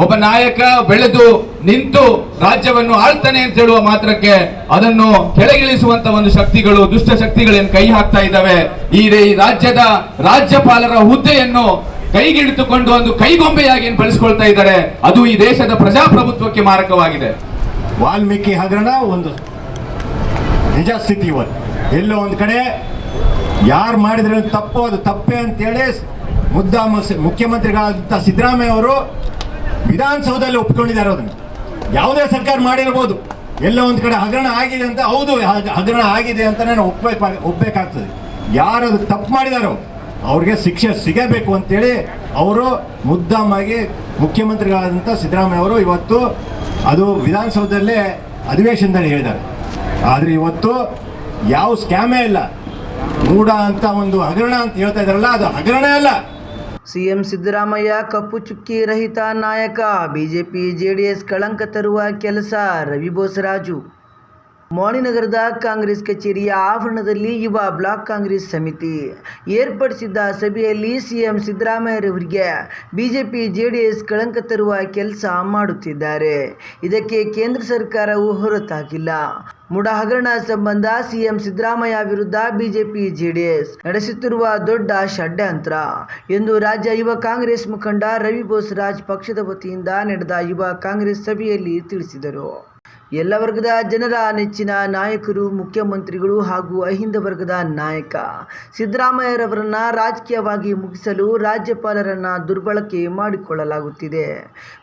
ಒಬ್ಬ ನಾಯಕ ಬೆಳೆದು ನಿಂತು ರಾಜ್ಯವನ್ನು ಆಳ್ತಾನೆ ಅಂತ ಹೇಳುವ ಮಾತ್ರಕ್ಕೆ ಅದನ್ನು ಕೆಳಗಿಳಿಸುವಂತ ಒಂದು ಶಕ್ತಿಗಳು, ದುಷ್ಟ ಶಕ್ತಿಗಳೇನು ಕೈ ಹಾಕ್ತಾ ಇದ್ದಾವೆ. ಈ ರಾಜ್ಯದ ರಾಜ್ಯಪಾಲರ ಹುದ್ದೆಯನ್ನು ಕೈಗಿಳಿತುಕೊಂಡು ಒಂದು ಕೈಗೊಂಬೆಯಾಗಿ ಏನು ಬಳಸ್ಕೊಳ್ತಾ ಇದ್ದಾರೆ. ಅದು ಈ ದೇಶದ ಪ್ರಜಾಪ್ರಭುತ್ವಕ್ಕೆ ಮಾರಕವಾಗಿದೆ. ವಾಲ್ಮೀಕಿ ಹಗರಣ ಒಂದು ನಿಜ ಸ್ಥಿತಿ ಇವತ್ತು. ಎಲ್ಲೋ ಒಂದು ಕಡೆ ಯಾರು ಮಾಡಿದ್ರೆ ತಪ್ಪು, ಅದು ತಪ್ಪೆ ಅಂತೇಳಿ ಮುದ್ದ ಮುಖ್ಯಮಂತ್ರಿಗಳಾದಂಥ ಸಿದ್ದರಾಮಯ್ಯ ಅವರು ವಿಧಾನಸೌಧದಲ್ಲಿ ಒಪ್ಕೊಂಡಿದ್ದಾರೆ ಅದನ್ನು ಯಾವುದೇ ಸರ್ಕಾರ ಮಾಡಿರ್ಬೋದು. ಎಲ್ಲ ಒಂದು ಕಡೆ ಹಗರಣ ಆಗಿದೆ ಅಂತ ಹೌದು ಹಗರಣ ಆಗಿದೆ ಅಂತ ನಾನು ಒಪ್ಬೇಕು ಒಪ್ಪಬೇಕಾಗ್ತದೆ ಯಾರು ತಪ್ಪು ಮಾಡಿದಾರೋ ಅವ್ರಿಗೆ ಶಿಕ್ಷೆ ಸಿಗಬೇಕು ಅಂತೇಳಿ ಅವರು ಮುದ್ದಾಮಾಗಿ ಮುಖ್ಯಮಂತ್ರಿಗಳಾದಂಥ ಸಿದ್ದರಾಮಯ್ಯ ಅವರು ಇವತ್ತು ಅದು ವಿಧಾನಸೌಧದಲ್ಲೇ ಅಧಿವೇಶನದಲ್ಲಿ ಹೇಳಿದ್ದಾರೆ. ಆದರೆ ಇವತ್ತು ಯಾವ ಸ್ಕ್ಯಾಮೇ ಇಲ್ಲ. ಮೂಡ ಅಂತ ಒಂದು ಹಗರಣ ಅಂತ ಹೇಳ್ತಾ ಇದ್ದಾರಲ್ಲ, ಅದು ಹಗರಣ ಅಲ್ಲ. ಸಿಎಂ ಸಿದ್ದರಾಮಯ್ಯ ಕಪ್ಪು ಚುಕ್ಕಿ ರಹಿತ ನಾಯಕ ಬಿಜೆಪಿ ಜೆಡಿಎಸ್ ಕಳಂಕ ತರುವ ಕೆಲಸ ರವಿ ಬೋಸರಾಜು ಮೋಣಿನಗರದ ಕಾಂಗ್ರೆಸ್ ಕಚೇರಿಯ ಆವರಣದಲ್ಲಿ ಯುವ ಬ್ಲಾಕ್ ಕಾಂಗ್ರೆಸ್ ಸಮಿತಿ ಏರ್ಪಡಿಸಿದ್ದ ಸಭೆಯಲ್ಲಿ ಸಿಎಂ ಸಿದ್ದರಾಮಯ್ಯರವರಿಗೆ ಬಿಜೆಪಿ ಜೆಡಿಎಸ್ ಕಳಂಕ ತರುವ ಕೆಲಸ ಮಾಡುತ್ತಿದ್ದಾರೆ. ಇದಕ್ಕೆ ಕೇಂದ್ರ ಸರ್ಕಾರವು ಹೊರತಾಗಿಲ್ಲ. ಮುಡ ಹಗರಣ ಸಂಬಂಧ ಸಿಎಂ ಸಿದ್ದರಾಮಯ್ಯ ವಿರುದ್ಧ ಬಿಜೆಪಿ ಜೆಡಿಎಸ್ ನಡೆಸುತ್ತಿರುವ ದೊಡ್ಡ ಷಡ್ಯಂತ್ರ ಎಂದು ರಾಜ್ಯ ಯುವ ಕಾಂಗ್ರೆಸ್ ಮುಖಂಡ ರವಿ ಬೋಸರಾಜ್ ಪಕ್ಷದ ವತಿಯಿಂದ ನಡೆದ ಯುವ ಕಾಂಗ್ರೆಸ್ ಸಭೆಯಲ್ಲಿ ತಿಳಿಸಿದರು. ಎಲ್ಲ ವರ್ಗದ ಜನರ ನೆಚ್ಚಿನ ನಾಯಕರು, ಮುಖ್ಯಮಂತ್ರಿಗಳು ಹಾಗೂ ಅಹಿಂದ ವರ್ಗದ ನಾಯಕ. ಸಿದ್ದರಾಮಯ್ಯರವರನ್ನ ರಾಜಕೀಯವಾಗಿ ಮುಗಿಸಲು ರಾಜ್ಯಪಾಲರನ್ನ ದುರ್ಬಳಕೆ ಮಾಡಿಕೊಳ್ಳಲಾಗುತ್ತಿದೆ.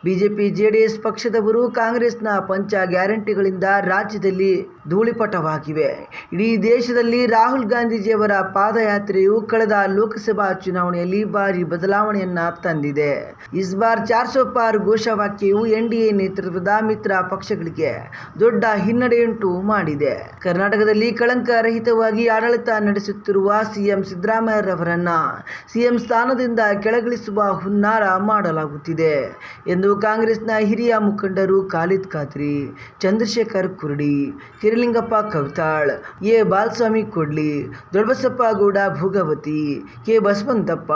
ಬಿಜೆಪಿ, ಜೆಡಿಎಸ್ ಪಕ್ಷದವರು ಕಾಂಗ್ರೆಸ್ನ ಪಂಚ ಗ್ಯಾರಂಟಿಗಳಿಂದ ರಾಜ್ಯದಲ್ಲಿ ಧೂಳಿಪಟವಾಗಿವೆ. ಇಡೀ ದೇಶದಲ್ಲಿ ರಾಹುಲ್ ಗಾಂಧೀಜಿಯವರ ಪಾದಯಾತ್ರೆಯು ಕಳೆದ ಲೋಕಸಭಾ ಚುನಾವಣೆಯಲ್ಲಿ ಭಾರಿ ಬದಲಾವಣೆಯನ್ನ ತಂದಿದೆ. ಇಸ್ ಬಾರ್ ಚಾರ್ ಸೋ ಪಾರ್ ಘೋಷವಾಕ್ಯವು ಎನ್ಡಿಎ ನೇತೃತ್ವದ ಮಿತ್ರ ಪಕ್ಷಗಳಿಗೆ ದೊಡ್ಡ ಹಿನ್ನಡೆಯುಂಟು ಮಾಡಿದೆ. ಕರ್ನಾಟಕದಲ್ಲಿ ಕಳಂಕ ರಹಿತವಾಗಿ ಆಡಳಿತ ನಡೆಸುತ್ತಿರುವ ಸಿಎಂ ಸಿದ್ದರಾಮಯ್ಯರವರನ್ನ ಸಿಎಂ ಸ್ಥಾನದಿಂದ ಕೆಳಗಿಳಿಸುವ ಹುನ್ನಾರ ಮಾಡಲಾಗುತ್ತಿದೆ ಎಂದು ಕಾಂಗ್ರೆಸ್ನ ಹಿರಿಯ ಮುಖಂಡರು ಖಾಲಿದ್ ಖಾತ್ರಿ, ಚಂದ್ರಶೇಖರ್ ಕುರ್ಡಿ ಹಿರಲಿಂಗಪ್ಪ ಕವಿತಾಳ್, ಎ. ಬಾಲಸ್ವಾಮಿ ಕೊಡ್ಲಿ, ದೊಡ್ಡಬಸಪ್ಪ ಗೌಡ ಭೂಗವತಿ, ಕೆ. ಬಸವಂತಪ್ಪ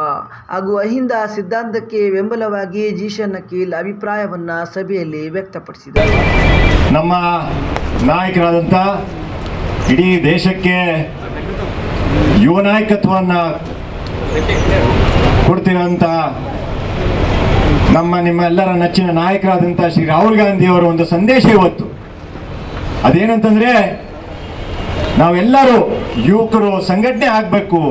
ಹಾಗೂ ಅಹಿಂದ ಸಿದ್ಧಾಂತಕ್ಕೆ ಬೆಂಬಲವಾಗಿ ಜೀಶನ್ ಅಭಿಪ್ರಾಯವನ್ನ ಸಭೆಯಲ್ಲಿ ವ್ಯಕ್ತಪಡಿಸಿದರು. ನಮ್ಮ ನಾಯಕರಾದಂಥ ಇಡೀ ದೇಶಕ್ಕೆ ಯುವ ನಾಯಕತ್ವವನ್ನು ಕೊಡ್ತಿರೋಂಥ ನಮ್ಮ ನಿಮ್ಮೆಲ್ಲರ ನೆಚ್ಚಿನ ನಾಯಕರಾದಂಥ ಶ್ರೀ ರಾಹುಲ್ ಗಾಂಧಿ ಅವರ ಒಂದು ಸಂದೇಶ ಇವತ್ತು. ಅದೇನಂತಂದ್ರೆ ನಾವೆಲ್ಲರೂ ಯುವಕರು ಸಂಘಟನೆ ಆಗಬೇಕು.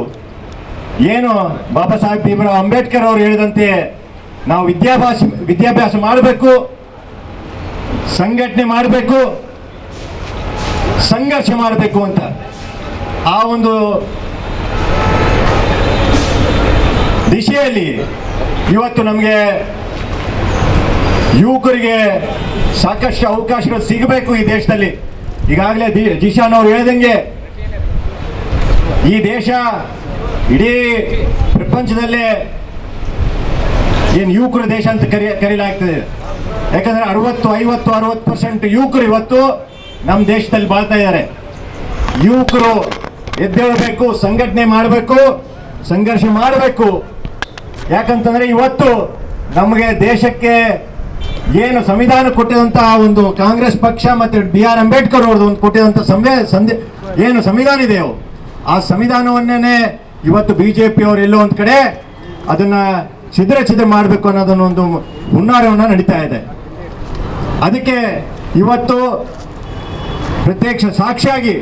ಏನು ಬಾಬಾ ಸಾಹೇಬ್ ಭೀಮರಾವ್ ಅಂಬೇಡ್ಕರ್ ಅವರು ಹೇಳಿದಂತೆ ನಾವು ವಿದ್ಯಾಭ್ಯಾಸ ವಿದ್ಯಾಭ್ಯಾಸ ಮಾಡಬೇಕು, ಸಂಘಟನೆ ಮಾಡಬೇಕು, ಸಂಘರ್ಷ ಮಾಡಬೇಕು ಅಂತ. ಆ ಒಂದು ದಿಶೆಯಲ್ಲಿ ಇವತ್ತು ನಮಗೆ ಯುವಕರಿಗೆ ಸಾಕಷ್ಟು ಅವಕಾಶಗಳು ಸಿಗಬೇಕು ಈ ದೇಶದಲ್ಲಿ. ಈಗಾಗಲೇ ಜಿಶಾನ್ ಅವರು ಹೇಳ್ದಂಗೆ ಈ ದೇಶ ಇಡೀ ಪ್ರಪಂಚದಲ್ಲೇ ಏನು ಯುವಕರ ದೇಶ ಅಂತ ಕರಿ, ಕರೀಲಾಗ್ತದೆ. ಯಾಕಂದ್ರೆ ಅರವತ್ತು, ಐವತ್ತು, ಅರವತ್ತು ಪರ್ಸೆಂಟ್ ಯುವಕರು ಇವತ್ತು ನಮ್ಮ ದೇಶದಲ್ಲಿ ಬಾಳ್ತಾ ಇದ್ದಾರೆ. ಯುವಕರು ಎದ್ದೇಳಬೇಕು, ಸಂಘಟನೆ ಮಾಡಬೇಕು, ಸಂಘರ್ಷ ಮಾಡಬೇಕು. ಯಾಕಂತಂದ್ರೆ ಇವತ್ತು ನಮಗೆ ದೇಶಕ್ಕೆ ಏನು ಸಂವಿಧಾನ ಕೊಟ್ಟಿದಂತಹ ಒಂದು ಕಾಂಗ್ರೆಸ್ ಪಕ್ಷ ಮತ್ತೆ ಬಿ ಆರ್ ಅಂಬೇಡ್ಕರ್ ಅವ್ರದ್ದು ಒಂದು ಕೊಟ್ಟಿದಂಥ ಸಂವೇ ಏನು ಸಂವಿಧಾನ ಇದೆಯೋ, ಆ ಸಂವಿಧಾನವನ್ನೇ ಇವತ್ತು ಬಿ ಜೆ ಪಿ ಅವರು ಎಲ್ಲೋ ಒಂದು ಕಡೆ ಅದನ್ನ ಛಿದ್ರ ಛಿದ್ರ ಮಾಡಬೇಕು ಅನ್ನೋದನ್ನ ಒಂದು ಹುನ್ನಾರವನ್ನು ನಡೀತಾ ಇದೆ. ಅದಕ್ಕೆ ಇವತ್ತು ಪ್ರತ್ಯಕ್ಷ ಸಾಕ್ಷಿಯಾಗಿ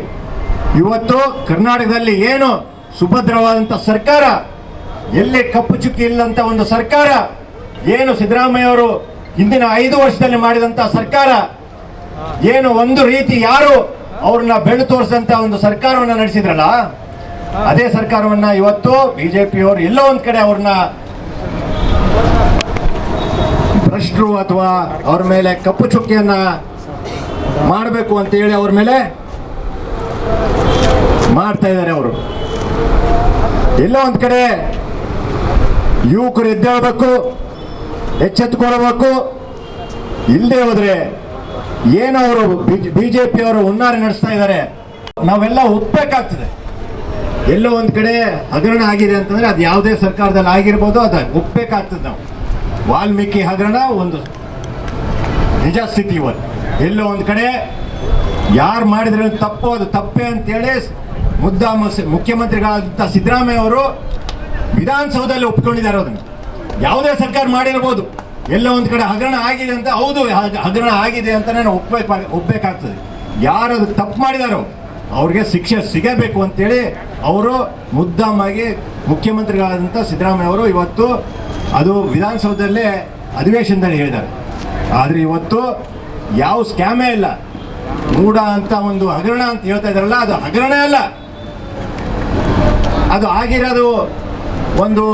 ಇವತ್ತು ಕರ್ನಾಟಕದಲ್ಲಿ ಏನು ಸುಭದ್ರವಾದಂಥ ಸರ್ಕಾರ, ಎಲ್ಲಿ ಕಪ್ಪು ಚುಕ್ಕಿ ಇಲ್ಲಂತ ಒಂದು ಸರ್ಕಾರ, ಏನು ಸಿದ್ದರಾಮಯ್ಯ ಅವರು ಹಿಂದಿನ ಐದು ವರ್ಷದಲ್ಲಿ ಮಾಡಿದಂಥ ಸರ್ಕಾರ ಏನು ಒಂದು ರೀತಿ ಯಾರು ಅವ್ರನ್ನ ಬೆಳೆ ತೋರಿಸಂತ ಒಂದು ಸರ್ಕಾರವನ್ನ ನಡೆಸಿದ್ರಲ್ಲ? ಅದೇ ಸರ್ಕಾರವನ್ನ ಇವತ್ತು ಬಿಜೆಪಿಯವರು ಎಲ್ಲೋ ಒಂದ್ ಕಡೆ ಅವ್ರನ್ನ ಭ್ರಷ್ಟರು ಅಥವಾ ಅವ್ರ ಮೇಲೆ ಕಪ್ಪು ಚುಕ್ಕಿಯನ್ನ ಮಾಡಬೇಕು ಅಂತ ಹೇಳಿ ಅವ್ರ ಮೇಲೆ ಮಾಡ್ತಾ ಇದ್ದಾರೆ ಅವರು. ಎಲ್ಲೋ ಒಂದ್ ಕಡೆ ಯುವಕರು ಎದ್ದೇಳಬೇಕು. ಎಚ್ಚೆತ್ತುಕೊಳ್ಬೇಕು ಇಲ್ಲದೆ ಹೋದ್ರೆ ಏನು ಅವರು ಬಿ ಜೆ ಪಿ ಅವರು ಹುನ್ನಾರ ನಡೆಸ್ತಾ ಇದ್ದಾರೆ. ನಾವೆಲ್ಲ ಒಪ್ಪಬೇಕಾಗ್ತದೆ ಎಲ್ಲೋ ಒಂದು ಕಡೆ ಹಗರಣ ಆಗಿದೆ ಅಂತಂದ್ರೆ ಅದು ಯಾವುದೇ ಸರ್ಕಾರದಲ್ಲಿ ಆಗಿರ್ಬೋದು, ಅದು ಒಪ್ಪಬೇಕಾಗ್ತದೆ ನಾವು. ವಾಲ್ಮೀಕಿ ಹಗರಣ ಒಂದು ನಿಜ ಸ್ಥಿತಿ ಇವತ್ತು ಎಲ್ಲೋ ಒಂದು ಕಡೆ ಯಾರು ಮಾಡಿದ್ರೆ ತಪ್ಪು, ಅದು ತಪ್ಪೆ ಅಂತೇಳಿ ಮುದ್ದಾ ಮುಖ್ಯಮಂತ್ರಿಗಳಾದಂಥ ಸಿದ್ದರಾಮಯ್ಯ ಅವರು ವಿಧಾನಸೌಧದಲ್ಲಿ ಒಪ್ಕೊಂಡಿದ್ದಾರೆ ಅದನ್ನು. ಯಾವುದೇ ಸರ್ಕಾರ ಮಾಡಿರ್ಬೋದು. ಎಲ್ಲ ಒಂದು ಕಡೆ ಹಗರಣ ಆಗಿದೆ ಅಂತ ಹೌದು ಹಗರಣ ಆಗಿದೆ ಅಂತ ನಾನು ಒಪ್ಬೇಕು ಒಪ್ಪಬೇಕಾಗ್ತದೆ ಯಾರು ತಪ್ಪು ಮಾಡಿದಾರೋ ಅವ್ರಿಗೆ ಶಿಕ್ಷೆ ಸಿಗಬೇಕು ಅಂತೇಳಿ ಅವರು ಮುದ್ದಾಮಾಗಿ ಮುಖ್ಯಮಂತ್ರಿಗಳಾದಂಥ ಸಿದ್ದರಾಮಯ್ಯ ಅವರು ಇವತ್ತು ಅದು ವಿಧಾನಸೌಧದಲ್ಲೇ ಅಧಿವೇಶನದಲ್ಲಿ ಹೇಳಿದ್ದಾರೆ. ಆದರೆ ಇವತ್ತು ಯಾವ ಸ್ಕ್ಯಾಮೇ ಇಲ್ಲ. ಮೂಡ ಅಂತ ಒಂದು ಹಗರಣ ಅಂತ ಹೇಳ್ತಾ ಇದಾರಲ್ಲ ಅದು ಹಗರಣ ಅಲ್ಲ. ಅದು ಆಗಿರೋದು ಒಂದು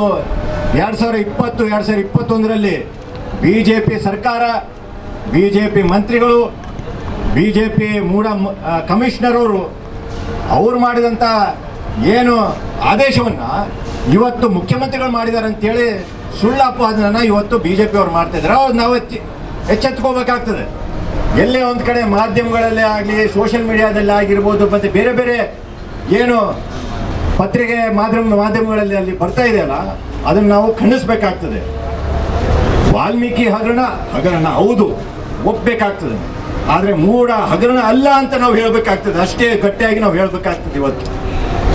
ಎರಡು ಸಾವಿರ ಇಪ್ಪತ್ತು ಎರಡು ಸಾವಿರ ಇಪ್ಪತ್ತೊಂದರಲ್ಲಿ ಬಿ ಜೆ ಪಿ ಸರ್ಕಾರ ಬಿ ಜೆ ಪಿ ಮಂತ್ರಿಗಳು ಬಿ ಜೆ ಪಿ ಮೂಡ ಆ, ಕಮಿಷನರ್ ಅವರು ಅವ್ರು ಮಾಡಿದಂಥ ಏನು ಆದೇಶವನ್ನು ಇವತ್ತು ಮುಖ್ಯಮಂತ್ರಿಗಳು ಮಾಡಿದ್ದಾರೆ ಅಂತೇಳಿ ಅದನ್ನು ಇವತ್ತು ಬಿ ಜೆ ಪಿ ಅವ್ರು ಮಾಡ್ತಾ ಇದ್ದಾರೆ. ಅವ್ರು ನಾವು ಎಚ್ಚ- ಎಚ್ಚೆತ್ಕೋಬೇಕಾಗ್ತದೆ. ಎಲ್ಲೇ ಒಂದು ಕಡೆ ಮಾಧ್ಯಮಗಳಲ್ಲೇ ಆಗಲಿ ಸೋಷಿಯಲ್ ಮೀಡಿಯಾದಲ್ಲಿ ಆಗಿರ್ಬೋದು ಮತ್ತು ಬೇರೆ ಬೇರೆ ಏನು ಪತ್ರಿಕೆ ಮಾಧ್ಯಮ ಮಾಧ್ಯಮಗಳಲ್ಲಿ ಅಲ್ಲಿ ಬರ್ತಾ ಇದೆಯಲ್ಲ, ಅದನ್ನು ನಾವು ಖಂಡಿಸಬೇಕಾಗ್ತದೆ. ವಾಲ್ಮೀಕಿ ಹಗರಣ ಹಗರಣ ಹೌದು ಒಪ್ಪಬೇಕಾಗ್ತದೆ ಆದರೆ ಮೂಡ ಹಗರಣ ಅಲ್ಲ ಅಂತ ನಾವು ಹೇಳಬೇಕಾಗ್ತದೆ. ಅಷ್ಟೇ ಗಟ್ಟಿಯಾಗಿ ನಾವು ಹೇಳಬೇಕಾಗ್ತದೆ ಇವತ್ತು.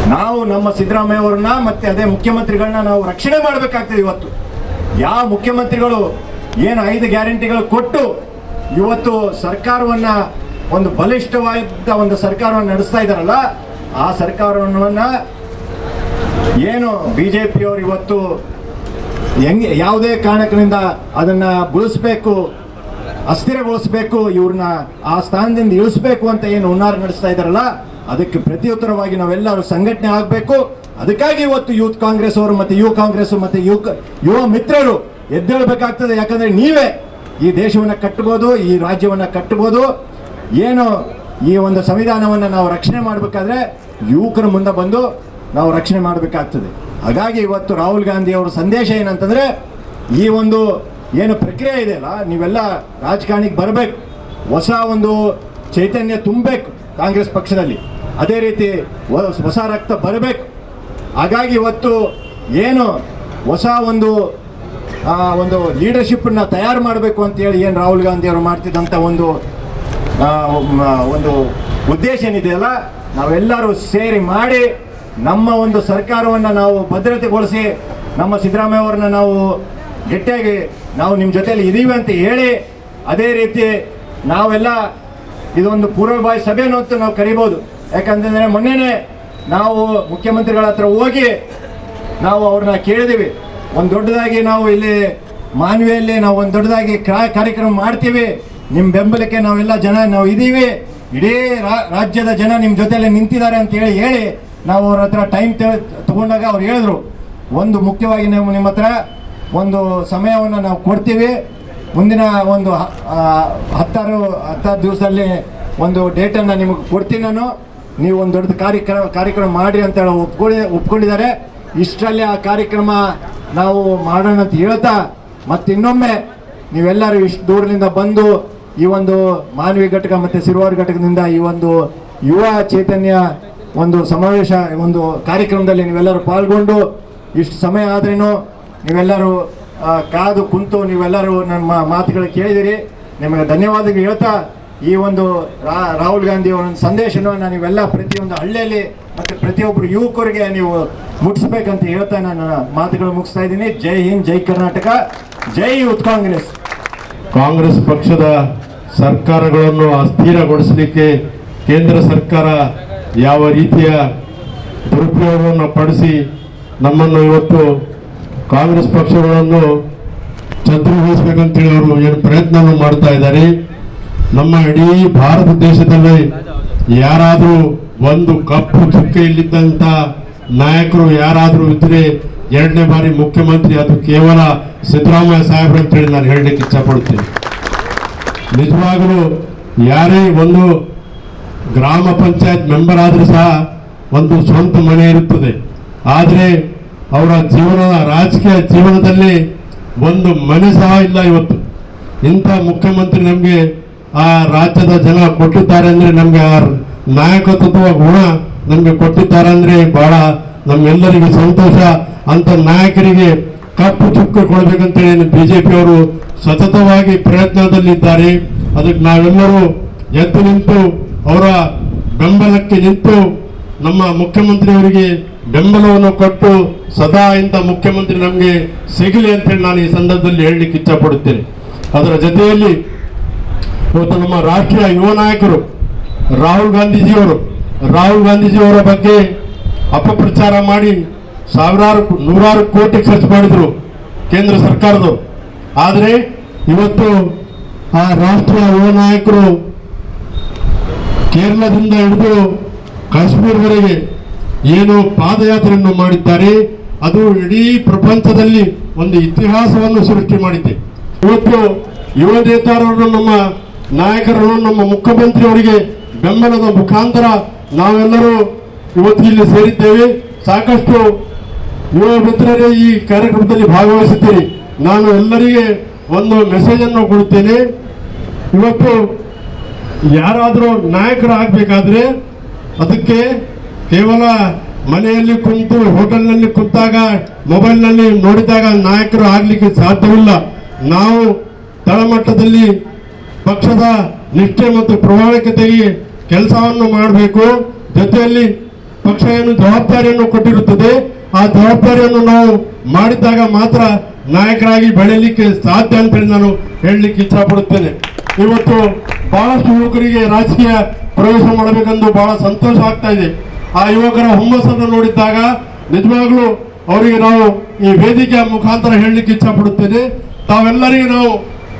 ನಾವು ನಮ್ಮ ಸಿದ್ದರಾಮಯ್ಯ ಅವ್ರನ್ನ ಮತ್ತೆ ಅದೇ ಮುಖ್ಯಮಂತ್ರಿಗಳನ್ನ ನಾವು ರಕ್ಷಣೆ ಮಾಡಬೇಕಾಗ್ತದೆ ಇವತ್ತು. ಯಾವ ಮುಖ್ಯಮಂತ್ರಿಗಳು ಏನು ಐದು ಗ್ಯಾರಂಟಿಗಳು ಕೊಟ್ಟು ಇವತ್ತು ಸರ್ಕಾರವನ್ನ ಒಂದು ಬಲಿಷ್ಠವಾದ ಒಂದು ಸರ್ಕಾರವನ್ನು ನಡೆಸ್ತಾ ಇದ್ದಾರಲ್ಲ ಆ ಸರ್ಕಾರವನ್ನ ಏನು ಬಿ ಜೆ ಪಿಯವರು ಇವತ್ತು ಹೆಂಗೆ ಯಾವುದೇ ಕಾರಣಗಳಿಂದ ಅದನ್ನ ಬಳಸಬೇಕು, ಅಸ್ಥಿರಗೊಳಿಸಬೇಕು, ಇವ್ರನ್ನ ಆ ಸ್ಥಾನದಿಂದ ಇಳಿಸ್ಬೇಕು ಅಂತ ಏನು ಹುನ್ನಾರ ನಡೆಸ್ತಾ ಇದ್ದಾರಲ್ಲ, ಅದಕ್ಕೆ ಪ್ರತಿಯುತ್ತರವಾಗಿ ನಾವೆಲ್ಲರೂ ಸಂಘಟನೆ ಆಗಬೇಕು. ಅದಕ್ಕಾಗಿ ಇವತ್ತು ಯೂತ್ ಕಾಂಗ್ರೆಸ್ ಅವರು ಮತ್ತೆ ಯುವ ಕಾಂಗ್ರೆಸ್ ಮತ್ತೆ ಯುವ ಯುವ ಮಿತ್ರರು ಎದ್ದೇಳಬೇಕಾಗ್ತದೆ. ಯಾಕಂದ್ರೆ ನೀವೇ ಈ ದೇಶವನ್ನ ಕಟ್ಟಬಹುದು ಈ ರಾಜ್ಯವನ್ನ ಕಟ್ಟಬಹುದು ಏನು ಈ ಒಂದು ಸಂವಿಧಾನವನ್ನು ನಾವು ರಕ್ಷಣೆ ಮಾಡಬೇಕಾದ್ರೆ ಯುವಕರ ಮುಂದೆ ಬಂದು ನಾವು ರಕ್ಷಣೆ ಮಾಡಬೇಕಾಗ್ತದೆ. ಹಾಗಾಗಿ ಇವತ್ತು ರಾಹುಲ್ ಗಾಂಧಿ ಅವರ ಸಂದೇಶ ಏನಂತಂದ್ರೆ, ಈ ಒಂದು ಏನು ಪ್ರಕ್ರಿಯೆ ಇದೆಯಲ್ಲ, ನೀವೆಲ್ಲ ರಾಜಕಾರಣಿಗೆ ಬರಬೇಕು. ಹೊಸ ಒಂದು ಚೈತನ್ಯ ತುಂಬಬೇಕು ಕಾಂಗ್ರೆಸ್ ಪಕ್ಷದಲ್ಲಿ. ಅದೇ ರೀತಿ ಹೊಸ ರಕ್ತ ಬರಬೇಕು. ಹಾಗಾಗಿ ಇವತ್ತು ಏನು ಹೊಸ ಒಂದು ಒಂದು ಲೀಡರ್ಶಿಪ್ಪನ್ನ ತಯಾರು ಮಾಡಬೇಕು ಅಂತೇಳಿ ಏನು ರಾಹುಲ್ ಗಾಂಧಿ ಅವರು ಮಾಡ್ತಿದ್ದಂಥ ಒಂದು ಒಂದು ಉದ್ದೇಶ ಏನಿದೆಯಲ್ಲ, ನಾವೆಲ್ಲರೂ ಸೇರಿ ಮಾಡಿ ನಮ್ಮ ಒಂದು ಸರ್ಕಾರವನ್ನು ನಾವು ಭದ್ರತೆಗೊಳಿಸಿ ನಮ್ಮ ಸಿದ್ದರಾಮಯ್ಯ ಅವರನ್ನ ನಾವು ಗಟ್ಟಿಯಾಗಿ ನಾವು ನಿಮ್ಮ ಜೊತೆಯಲ್ಲಿ ಇದ್ದೀವಿ ಅಂತ ಹೇಳಿ ಅದೇ ರೀತಿ ನಾವೆಲ್ಲ ಇದೊಂದು ಪೂರ್ವಭಾವಿ ಸಭೆ ಅಂತ ನಾವು ಕರಿಬೋದು. ಯಾಕಂತಂದರೆ ಮೊನ್ನೆನೇ ನಾವು ಮುಖ್ಯಮಂತ್ರಿಗಳ ಹತ್ರ ಹೋಗಿ ನಾವು ಅವ್ರನ್ನ ಕೇಳಿದೀವಿ. ಒಂದು ದೊಡ್ಡದಾಗಿ ನಾವು ಇಲ್ಲಿ ಮಾನ್ವಿಯಲ್ಲಿ ನಾವು ಒಂದು ದೊಡ್ಡದಾಗಿ ಕಾರ್ಯಕ್ರಮ ಮಾಡ್ತೀವಿ. ನಿಮ್ಮ ಬೆಂಬಲಕ್ಕೆ ನಾವೆಲ್ಲ ಜನ ನಾವು ಇದ್ದೀವಿ ಇಡೀ ರಾಜ್ಯದ ಜನ ನಿಮ್ಮ ಜೊತೆಯಲ್ಲಿ ನಿಂತಿದ್ದಾರೆ ಅಂತ ಹೇಳಿ ಹೇಳಿ ನಾವು ಅವ್ರ ಹತ್ರ ಟೈಮ್ ತಗೊಂಡಾಗ ಅವ್ರು ಹೇಳಿದ್ರು, ಒಂದು ಮುಖ್ಯವಾಗಿ ನಾವು ನಿಮ್ಮ ಹತ್ರ ಒಂದು ಸಮಯವನ್ನು ನಾವು ಕೊಡ್ತೀವಿ. ಮುಂದಿನ ಒಂದು ಹತ್ತಾರು ಹತ್ತಾರು ದಿವಸದಲ್ಲಿ ಒಂದು ಡೇಟನ್ನು ನಿಮಗೆ ಕೊಡ್ತೀನಿ ನಾನು. ನೀವು ಒಂದು ದೊಡ್ಡ ಕಾರ್ಯಕ್ರಮ ಕಾರ್ಯಕ್ರಮ ಮಾಡಿ ಅಂತ ಹೇಳಿ ಒಪ್ಕೊಳ್ಳಿ, ಒಪ್ಕೊಂಡಿದ್ದಾರೆ. ಇಷ್ಟರಲ್ಲಿ ಆ ಕಾರ್ಯಕ್ರಮ ನಾವು ಮಾಡೋಣ ಅಂತ ಹೇಳ್ತಾ ಮತ್ತಿನ್ನೊಮ್ಮೆ ನೀವೆಲ್ಲರೂ ಇಷ್ಟು ದೂರದಿಂದ ಬಂದು ಈ ಒಂದು ಮಾನವೀಯ ಘಟಕ ಮತ್ತು ಸಿರುವಾರ್ ಘಟಕದಿಂದ ಈ ಒಂದು ಯುವ ಚೈತನ್ಯ ಒಂದು ಸಮಾವೇಶ, ಒಂದು ಕಾರ್ಯಕ್ರಮದಲ್ಲಿ ನೀವೆಲ್ಲರೂ ಪಾಲ್ಗೊಂಡು, ಇಷ್ಟು ಸಮಯ ಆದ್ರೇನು ನೀವೆಲ್ಲರೂ ಕಾದು ಕುಂತು ನೀವೆಲ್ಲರೂ ನನ್ನ ಮಾತುಗಳು ಕೇಳಿದಿರಿ. ನಿಮಗೆ ಧನ್ಯವಾದಗಳು ಹೇಳ್ತಾ, ಈ ಒಂದು ರಾಹುಲ್ ಗಾಂಧಿ ಅವರ ಸಂದೇಶವನ್ನು ನೀವೆಲ್ಲ ಪ್ರತಿಯೊಂದು ಹಳ್ಳಿಯಲ್ಲಿ ಮತ್ತು ಪ್ರತಿಯೊಬ್ಬರು ಯುವಕರಿಗೆ ನೀವು ಮುಟ್ಟಿಸ್ಬೇಕಂತ ಹೇಳ್ತಾ ನಾನು ಮಾತುಗಳು ಮುಗಿಸ್ತಾ ಇದ್ದೀನಿ. ಜೈ ಹಿಂದ್, ಜೈ ಕರ್ನಾಟಕ, ಜೈ ಯೂತ್ ಕಾಂಗ್ರೆಸ್. ಕಾಂಗ್ರೆಸ್ ಪಕ್ಷದ ಸರ್ಕಾರಗಳನ್ನು ಅಸ್ಥಿರಗೊಳಿಸಲಿಕ್ಕೆ ಕೇಂದ್ರ ಸರ್ಕಾರ ಯಾವ ರೀತಿಯ ದುರುಪಯೋಗವನ್ನು ಪಡಿಸಿ ನಮ್ಮನ್ನು ಇವತ್ತು ಕಾಂಗ್ರೆಸ್ ಪಕ್ಷಗಳನ್ನು ಚದುರುಗೊಳಿಸಬೇಕಂತೇಳಿ ಅವರು ಏನು ಪ್ರಯತ್ನವನ್ನು ಮಾಡ್ತಾ ಇದ್ದಾರೆ. ನಮ್ಮ ಇಡೀ ಭಾರತ ದೇಶದಲ್ಲಿ ಯಾರಾದರೂ ಒಂದು ಕಪ್ಪು ಚುಕ್ಕೆಯಲ್ಲಿದ್ದಂಥ ನಾಯಕರು ಯಾರಾದರೂ ಇದ್ರೆ ಎರಡನೇ ಬಾರಿ ಮುಖ್ಯಮಂತ್ರಿ ಅದು ಕೇವಲ ಸಿದ್ದರಾಮಯ್ಯ ಸಾಹೇಬ್ರು ಅಂತೇಳಿ ನಾನು ಹೇಳಲಿಕ್ಕೆ ಇಚ್ಛಪಡ್ತೀನಿ ನಿಜವಾಗಲೂ ಯಾರೇ ಒಂದು ಗ್ರಾಮ ಪಂಚಾಯತ್ ಮೆಂಬರ್ ಆದರೂ ಸಹ ಒಂದು ಸ್ವಂತ ಮನೆ ಇರುತ್ತದೆ. ಆದರೆ ಅವರ ಜೀವನದ ರಾಜಕೀಯ ಜೀವನದಲ್ಲಿ ಒಂದು ಮನೆ ಸಹ ಇಲ್ಲ ಇವತ್ತು. ಇಂಥ ಮುಖ್ಯಮಂತ್ರಿ ನಮಗೆ ಆ ರಾಜ್ಯದ ಜನ ಕೊಟ್ಟಿದ್ದಾರೆ ಅಂದರೆ ನಮಗೆ ಆ ನಾಯಕತ್ವ ಗುಣ ನಮಗೆ ಕೊಟ್ಟಿದ್ದಾರೆ ಅಂದರೆ ಬಹಳ ನಮ್ಮೆಲ್ಲರಿಗೂ ಸಂತೋಷ. ಅಂಥ ನಾಯಕರಿಗೆ ಕಪ್ಪು ಚುಕ್ಕೆ ಕೊಡಬೇಕಂತೇಳಿ ಬಿ ಜೆ ಪಿಯವರು ಸತತವಾಗಿ ಪ್ರಯತ್ನದಲ್ಲಿದ್ದಾರೆ. ಅದಕ್ಕೆ ನಾವೆಲ್ಲರೂ ಎದ್ದು ನಿಂತು ಅವರ ಬೆಂಬಲಕ್ಕೆ ನಿಂತು ನಮ್ಮ ಮುಖ್ಯಮಂತ್ರಿಯವರಿಗೆ ಬೆಂಬಲವನ್ನು ಕೊಟ್ಟು ಸದಾ ಇಂಥ ಮುಖ್ಯಮಂತ್ರಿ ನಮಗೆ ಸಿಗಲಿ ಅಂತೇಳಿ ನಾನು ಈ ಸಂದರ್ಭದಲ್ಲಿ ಹೇಳಲಿಕ್ಕೆ ಇಚ್ಛಪಡುತ್ತೇನೆ. ಅದರ ಜೊತೆಯಲ್ಲಿ ಇವತ್ತು ನಮ್ಮ ರಾಷ್ಟ್ರೀಯ ಯುವ ನಾಯಕರು ರಾಹುಲ್ ಗಾಂಧೀಜಿಯವರು, ರಾಹುಲ್ ಗಾಂಧೀಜಿಯವರ ಬಗ್ಗೆ ಅಪಪ್ರಚಾರ ಮಾಡಿ ಸಾವಿರಾರು ನೂರಾರು ಕೋಟಿ ಖರ್ಚು ಮಾಡಿದರು ಕೇಂದ್ರ ಸರ್ಕಾರದವರು. ಆದರೆ ಇವತ್ತು ಆ ರಾಷ್ಟ್ರೀಯ ಯುವ ನಾಯಕರು ಕೇರಳದಿಂದ ಹಿಡಿದು ಕಾಶ್ಮೀರವರೆಗೆ ಏನು ಪಾದಯಾತ್ರೆಯನ್ನು ಮಾಡಿದ್ದಾರೆ. ಅದು ಇಡೀ ಪ್ರಪಂಚದಲ್ಲಿ ಒಂದು ಇತಿಹಾಸವನ್ನು ಸೃಷ್ಟಿ ಮಾಡಿದೆ. ಇವತ್ತು ಯುವ ನೇತಾರರು ನಮ್ಮ ನಾಯಕರನ್ನು, ನಮ್ಮ ಮುಖ್ಯಮಂತ್ರಿಯವರಿಗೆ ಬೆಂಬಲದ ಮುಖಾಂತರ ನಾವೆಲ್ಲರೂ ಇವತ್ತು ಇಲ್ಲಿ ಸೇರಿದ್ದೇವೆ. ಸಾಕಷ್ಟು ಯುವ ಮಿತ್ರರೇ ಈ ಕಾರ್ಯಕ್ರಮದಲ್ಲಿ ಭಾಗವಹಿಸುತ್ತೀರಿ. ನಾನು ಎಲ್ಲರಿಗೆ ಒಂದು ಮೆಸೇಜನ್ನು ಕೊಡುತ್ತೇನೆ. ಇವತ್ತು ಯಾರಾದರೂ ನಾಯಕರು ಆಗಬೇಕಾದ್ರೆ ಅದಕ್ಕೆ ಕೇವಲ ಮನೆಯಲ್ಲಿ ಕುಂತು ಹೋಟೆಲ್ನಲ್ಲಿ ಕುಂತಾಗ, ಮೊಬೈಲ್ನಲ್ಲಿ ನೋಡಿದಾಗ ನಾಯಕರು ಆಗಲಿಕ್ಕೆ ಸಾಧ್ಯವಿಲ್ಲ. ನಾವು ತಳಮಟ್ಟದಲ್ಲಿ ಪಕ್ಷದ ನಿಷ್ಠೆ ಮತ್ತು ಪ್ರಾಮಾಣಿಕತೆಗೆ ಕೆಲಸವನ್ನು ಮಾಡಬೇಕು. ಜೊತೆಯಲ್ಲಿ ಪಕ್ಷ ಏನು ಜವಾಬ್ದಾರಿಯನ್ನು ಕೊಟ್ಟಿರುತ್ತದೆ, ಆ ಜವಾಬ್ದಾರಿಯನ್ನು ನಾವು ಮಾಡಿದಾಗ ಮಾತ್ರ ನಾಯಕರಾಗಿ ಬೆಳೆಯಲಿಕ್ಕೆ ಸಾಧ್ಯ ಅಂತೇಳಿ ನಾನು ಹೇಳಲಿಕ್ಕೆ ಇಚ್ಛಪಡುತ್ತೇನೆ. ಇವತ್ತು ಬಹಳಷ್ಟು ಯುವಕರಿಗೆ ರಾಜಕೀಯ ಪ್ರವೇಶ ಮಾಡಬೇಕೆಂದು ಬಹಳ ಸಂತೋಷ ಆಗ್ತಾ ಇದೆ. ಆ ಯುವಕರ ಹುಮ್ಮಸ್ಸನ್ನು ನೋಡಿದ್ದಾಗ ನಿಜವಾಗ್ಲೂ ಅವರಿಗೆ ನಾವು ಈ ವೇದಿಕೆಯ ಮುಖಾಂತರ ಹೇಳಲಿಕ್ಕೆ ಇಚ್ಛಪಡುತ್ತೇನೆ. ತಾವೆಲ್ಲರಿಗೆ ನಾವು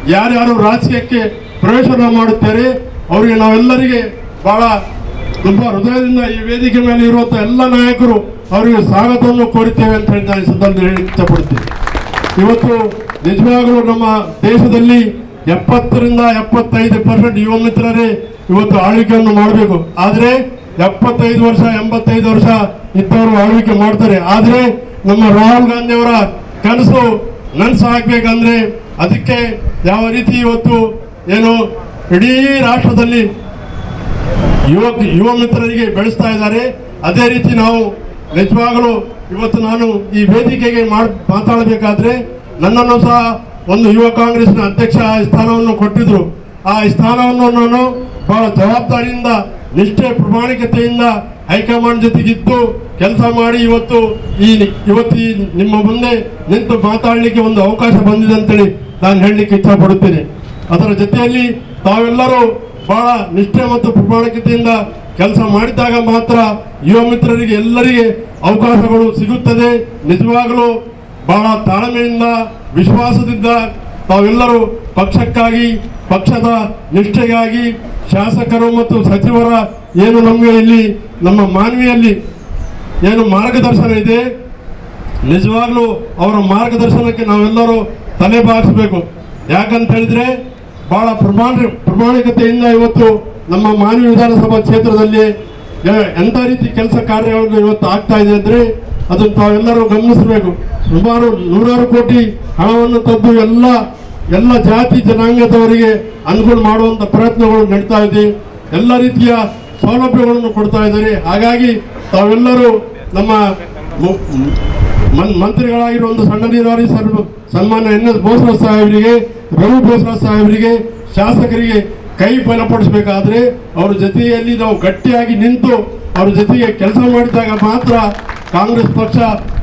ಯಾರ್ಯಾರು ರಾಜಕೀಯಕ್ಕೆ ಪ್ರವೇಶನ ಮಾಡುತ್ತೇವೆ ಅವರಿಗೆ ನಾವೆಲ್ಲರಿಗೆ ಬಹಳ ತುಂಬ ಹೃದಯದಿಂದ ಈ ವೇದಿಕೆ ಮೇಲೆ ಇರುವಂಥ ಎಲ್ಲ ನಾಯಕರು ಅವರಿಗೆ ಸ್ವಾಗತವನ್ನು ಕೋರುತ್ತೇವೆ ಅಂತ ಹೇಳಿ ನಾನು ಸಂದರ್ಭದಲ್ಲಿ ಹೇಳಿ ಇಚ್ಛಪಡ್ತೀನಿ ಇವತ್ತು ನಿಜವಾಗಲೂ ನಮ್ಮ ದೇಶದಲ್ಲಿ ಎಪ್ಪತ್ತರಿಂದ ಎಪ್ಪತ್ತೈದು ಪರ್ಸೆಂಟ್ ಯುವ ಮಿತ್ರರೇ ಇವತ್ತು ಆಳ್ವಿಕೆಯನ್ನು ಮಾಡಬೇಕು. ಆದರೆ ಎಪ್ಪತ್ತೈದು ವರ್ಷ, ಎಂಬತ್ತೈದು ವರ್ಷ ಇದ್ದವರು ಆಳ್ವಿಕೆ ಮಾಡ್ತಾರೆ. ಆದರೆ ನಮ್ಮ ರಾಹುಲ್ ಗಾಂಧಿ ಅವರ ಕನಸು ನನಸು ಆಗ್ಬೇಕಂದ್ರೆ ಅದಕ್ಕೆ ಯಾವ ರೀತಿ ಇವತ್ತು ಏನು ಇಡೀ ರಾಷ್ಟ್ರದಲ್ಲಿ ಯುವ ಯುವ ಮಿತ್ರರಿಗೆ ಬೆಳೆಸ್ತಾ ಇದ್ದಾರೆ. ಅದೇ ರೀತಿ ನಾವು ನಿಜವಾಗಲೂ ಇವತ್ತು ನಾನು ಈ ವೇದಿಕೆಗೆ ಮಾಡ್, ಮಾತಾಡಬೇಕಾದ್ರೆ ನನ್ನನ್ನು ಸಹ ಒಂದು ಯುವ ಕಾಂಗ್ರೆಸ್ನ ಅಧ್ಯಕ್ಷ ಆ ಸ್ಥಾನವನ್ನು ಕೊಟ್ಟಿದ್ರು. ಆ ಸ್ಥಾನವನ್ನು ನಾನು ಬಹಳ ಜವಾಬ್ದಾರಿಯಿಂದ, ನಿಷ್ಠೆ ಪ್ರಾಮಾಣಿಕತೆಯಿಂದ ಹೈಕಮಾಂಡ್ ಜೊತೆಗಿದ್ದು ಕೆಲಸ ಮಾಡಿ ಇವತ್ತು ಈ ಇವತ್ತು ನಿಮ್ಮ ಮುಂದೆ ನಿಂತು ಮಾತಾಡಲಿಕ್ಕೆ ಒಂದು ಅವಕಾಶ ಬಂದಿದೆ ಅಂತೇಳಿ ನಾನು ಹೇಳಲಿಕ್ಕೆ ಇಚ್ಛಪಡುತ್ತೇನೆ. ಅದರ ಜೊತೆಯಲ್ಲಿ ತಾವೆಲ್ಲರೂ ಬಹಳ ನಿಷ್ಠೆ ಮತ್ತು ಪ್ರಾಮಾಣಿಕತೆಯಿಂದ ಕೆಲಸ ಮಾಡಿದಾಗ ಮಾತ್ರ ಯುವ ಮಿತ್ರರಿಗೆ ಎಲ್ಲರಿಗೆ ಅವಕಾಶಗಳು ಸಿಗುತ್ತದೆ. ನಿಜವಾಗಲೂ ಬಹಳ ತಾಳ್ಮೆಯಿಂದ, ವಿಶ್ವಾಸದಿಂದ ತಾವೆಲ್ಲರೂ ಪಕ್ಷಕ್ಕಾಗಿ, ಪಕ್ಷದ ನಿಷ್ಠೆಗಾಗಿ ಶಾಸಕರು ಮತ್ತು ಸಚಿವರ ಏನು ನಮಗೆ ಇಲ್ಲಿ, ನಮ್ಮ ಮಾನವಿಯಲ್ಲಿ ಏನು ಮಾರ್ಗದರ್ಶನ ಇದೆ, ನಿಜವಾಗ್ಲೂ ಅವರ ಮಾರ್ಗದರ್ಶನಕ್ಕೆ ನಾವೆಲ್ಲರೂ ತಲೆ ಬಾಗಿಸ್ಬೇಕು. ಯಾಕಂತ ಹೇಳಿದ್ರೆ ಬಹಳ ಪ್ರಮಾಣ, ಪ್ರಮಾಣಿಕತೆಯಿಂದ ಇವತ್ತು ನಮ್ಮ ಮಾನವಿ ವಿಧಾನಸಭಾ ಕ್ಷೇತ್ರದಲ್ಲಿ ಎಂಥ ರೀತಿ ಕೆಲಸ ಕಾರ್ಯಗಳು ಇವತ್ತು ಆಗ್ತಾ ಇದೆ ಅಂದ್ರೆ ಅದನ್ನು ತಾವೆಲ್ಲರೂ ಗಮನಿಸಬೇಕು. ಸುಮಾರು ನೂರಾರು ಕೋಟಿ ಹಣವನ್ನು ತಂದು ಎಲ್ಲ ಎಲ್ಲ ಜಾತಿ ಜನಾಂಗದವರಿಗೆ ಅನುಕೂಲ ಮಾಡುವಂಥ ಪ್ರಯತ್ನಗಳು ನಡೀತಾ ಇದೆ. ಎಲ್ಲ ರೀತಿಯ ಸೌಲಭ್ಯಗಳನ್ನು ಕೊಡ್ತಾ ಇದ್ದಾರೆ. ಹಾಗಾಗಿ ತಾವೆಲ್ಲರೂ ನಮ್ಮ ಮು- ಮನ್- ಮಂತ್ರಿಗಳಾಗಿರೋ ಒಂದು ಸಣ್ಣ ನೀರಾವರಿ ಸರ್, ಸನ್ಮಾನ್ಯ ಎನ್ ಎಸ್ ಬೋಸರಾಜ್ ಸಾಹೇಬರಿಗೆ, ರಘು ಬೋಸರಾಜ್ ಸಾಹೇಬರಿಗೆ, ಶಾಸಕರಿಗೆ ಕೈ ಬಲಪಡಿಸಬೇಕಾದ್ರೆ ಅವ್ರ ಜೊತೆಯಲ್ಲಿ ನಾವು ಗಟ್ಟಿಯಾಗಿ ನಿಂತು ಅವ್ರ ಜೊತೆಗೆ ಕೆಲಸ ಮಾಡಿದಾಗ ಮಾತ್ರ ಕಾಂಗ್ರೆಸ್ ಪಕ್ಷ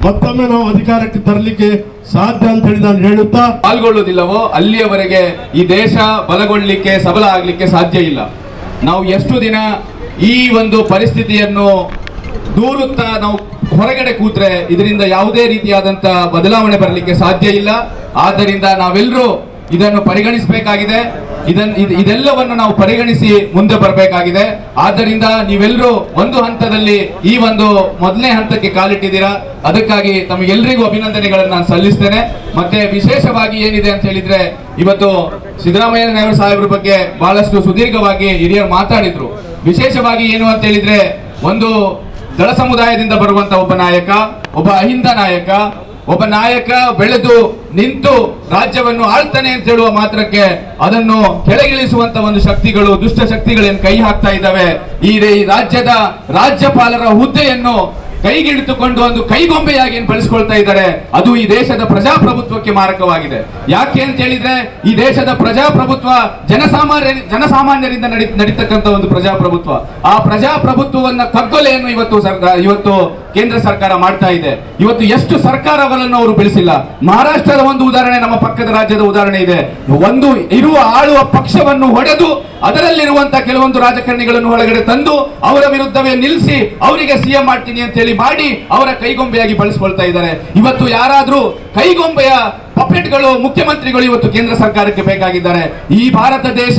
ಮತ್ತೊಮ್ಮೆ ನಾವು ಅಧಿಕಾರಕ್ಕೆ ತರಲಿಕ್ಕೆ ಸಾಧ್ಯ ಅಂತ ಹೇಳಿ ನಾನು ಹೇಳುತ್ತಾ? ಪಾಲ್ಗೊಳ್ಳುವುದಿಲ್ಲವೋ ಅಲ್ಲಿಯವರೆಗೆ ಈ ದೇಶ ಬಲಗೊಳ್ಳಲಿಕ್ಕೆ ಸಬಲ ಆಗಲಿಕ್ಕೆ ಸಾಧ್ಯ ಇಲ್ಲ. ನಾವು ಎಷ್ಟು ದಿನ ಈ ಒಂದು ಪರಿಸ್ಥಿತಿಯನ್ನು ದೂರುತ್ತಾ ನಾವು ಹೊರಗಡೆ ಕೂತ್ರೆ ಇದರಿಂದ ಯಾವುದೇ ರೀತಿಯಾದಂತ ಬದಲಾವಣೆ ಬರಲಿಕ್ಕೆ ಸಾಧ್ಯ ಇಲ್ಲ. ಆದ್ದರಿಂದ ನಾವೆಲ್ಲರೂ ಇದನ್ನು ಪರಿಗಣಿಸಬೇಕಾಗಿದೆ. ಇದೆಲ್ಲವನ್ನು ನಾವು ಪರಿಗಣಿಸಿ ಮುಂದೆ ಬರಬೇಕಾಗಿದೆ. ಆದ್ದರಿಂದ ನೀವೆಲ್ಲರೂ ಒಂದು ಹಂತದಲ್ಲಿ ಈ ಒಂದು ಮೊದಲನೇ ಹಂತಕ್ಕೆ ಕಾಲಿಟ್ಟಿದ್ದೀರಾ? ಅದಕ್ಕಾಗಿ ತಮಗೆಲ್ಲರಿಗೂ ಅಭಿನಂದನೆಗಳನ್ನು ನಾನು ಸಲ್ಲಿಸ್ತೇನೆ. ಮತ್ತೆ ವಿಶೇಷವಾಗಿ ಏನಿದೆ ಅಂತ ಹೇಳಿದ್ರೆ, ಇವತ್ತು ಸಿದ್ದರಾಮಯ್ಯ ಸಾಹೇಬ್ರ ಬಗ್ಗೆ ಬಹಳಷ್ಟು ಸುದೀರ್ಘವಾಗಿ ಹಿರಿಯರು ಮಾತಾಡಿದ್ರು. ವಿಶೇಷವಾಗಿ ಏನು ಅಂತ ಹೇಳಿದ್ರೆ, ಒಂದು ದಳ ಸಮುದಾಯದಿಂದ ಬರುವಂತ ಒಬ್ಬ ನಾಯಕ, ಒಬ್ಬ ಅಹಿಂದ ನಾಯಕ ಒಬ್ಬ ನಾಯಕ ಬೆಳೆದು ನಿಂತು ರಾಜ್ಯವನ್ನು ಆಳ್ತಾನೆ ಅಂತ ಹೇಳುವ ಮಾತ್ರಕ್ಕೆ ಅದನ್ನು ಕೆಳಗಿಳಿಸುವಂತ ಒಂದು ಶಕ್ತಿಗಳು, ದುಷ್ಟ ಶಕ್ತಿಗಳೇನು ಕೈ ಹಾಕ್ತಾ ಇದ್ದಾವೆ. ಈ ರಾಜ್ಯದ ರಾಜ್ಯಪಾಲರ ಹುದ್ದೆಯನ್ನು ಕೈಗಿಡಿದುಕೊಂಡು ಒಂದು ಕೈಗೊಂಬೆಯಾಗಿ ಏನ್ ಬಳಸ್ಕೊಳ್ತಾ ಇದ್ದಾರೆ. ಅದು ಈ ದೇಶದ ಪ್ರಜಾಪ್ರಭುತ್ವಕ್ಕೆ ಮಾರಕವಾಗಿದೆ. ಯಾಕೆ ಅಂತ ಹೇಳಿದ್ರೆ, ಈ ದೇಶದ ಪ್ರಜಾಪ್ರಭುತ್ವ ಜನಸಾಮಾನ್ಯ, ಜನಸಾಮಾನ್ಯರಿಂದ ನಡಿ, ನಡೀತಕ್ಕಂಥ ಒಂದು ಪ್ರಜಾಪ್ರಭುತ್ವ. ಆ ಪ್ರಜಾಪ್ರಭುತ್ವವನ್ನ ಕಗ್ಗೊಲೆಯನ್ನು ಇವತ್ತು ಇವತ್ತು ಕೇಂದ್ರ ಸರ್ಕಾರ ಮಾಡ್ತಾ ಇದೆ. ಇವತ್ತು ಎಷ್ಟು ಸರ್ಕಾರಗಳನ್ನು ಅವರು ಬೆಳೆಸಿಲ್ಲ. ಮಹಾರಾಷ್ಟ್ರದ ಒಂದು ಉದಾಹರಣೆ ನಮ್ಮ ಪಕ್ಕದ ರಾಜ್ಯದ ಉದಾಹರಣೆ ಇದೆ. ಒಂದು ಇರುವ ಆಳುವ ಪಕ್ಷವನ್ನು ಹೊಡೆದು ಅದರಲ್ಲಿರುವಂತಹ ಕೆಲವೊಂದು ರಾಜಕಾರಣಿಗಳನ್ನು ಒಳಗಡೆ ತಂದು ಅವರ ವಿರುದ್ಧವೇ ನಿಲ್ಲಿಸಿ ಅವರಿಗೆ ಸಿಎಂ ಮಾಡ್ತೀನಿ ಅಂತ ಹೇಳಿ ಮಾಡಿ ಅವರ ಕೈಗೊಂಬೆಯಾಗಿ ಬಳಸ್ಕೊಳ್ತಾ ಇದ್ದಾರೆ. ಇವತ್ತು ಯಾರಾದ್ರೂ ಕೈಗೊಂಬೆಯ ಪಪೆಟ್ಗಳು ಮುಖ್ಯಮಂತ್ರಿಗಳು ಇವತ್ತು ಕೇಂದ್ರ ಸರ್ಕಾರಕ್ಕೆ ಬೇಕಾಗಿದ್ದಾರೆ. ಈ ಭಾರತ ದೇಶ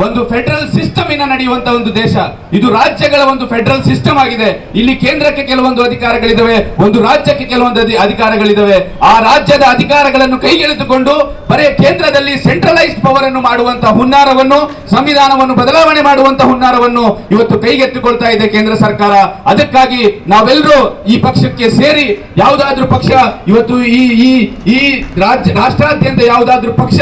ಒಂದು ಫೆಡರಲ್ ಸಿಸ್ಟಮ್ ಇನ್ನ ನಡೆಯುವಂತ ಒಂದು ದೇಶ. ಇದು ರಾಜ್ಯಗಳ ಒಂದು ಫೆಡರಲ್ ಸಿಸ್ಟಮ್ ಆಗಿದೆ. ಇಲ್ಲಿ ಕೇಂದ್ರಕ್ಕೆ ಕೆಲವೊಂದು ಅಧಿಕಾರಗಳಿದಾವೆ, ಒಂದು ರಾಜ್ಯಕ್ಕೆ ಕೆಲವೊಂದು ಅಧಿ- ಅಧಿಕಾರಗಳಿದಾವೆ. ಆ ರಾಜ್ಯದ ಅಧಿಕಾರಗಳನ್ನು ಕೈಗೆಳೆದುಕೊಂಡು ಬರೇ ಕೇಂದ್ರದಲ್ಲಿ ಸೆಂಟ್ರಲೈಸ್ಡ್ ಪವರ್ ಅನ್ನು ಮಾಡುವಂತ ಹುನ್ನಾರವನ್ನು, ಸಂವಿಧಾನವನ್ನು ಬದಲಾವಣೆ ಮಾಡುವಂತ ಹುನ್ನಾರವನ್ನು ಇವತ್ತು ಕೈಗೆತ್ತಿಕೊಳ್ತಾ ಇದೆ ಕೇಂದ್ರ ಸರ್ಕಾರ. ಅದಕ್ಕಾಗಿ ನಾವೆಲ್ಲರೂ ಈ ಪಕ್ಷಕ್ಕೆ ಸೇರಿ ಯಾವುದಾದ್ರೂ ಪಕ್ಷ, ಇವತ್ತು ಈ ಈ ರಾಜ್ಯ ರಾಷ್ಟ್ರಾದ್ಯಂತ ಯಾವುದಾದ್ರೂ ಪಕ್ಷ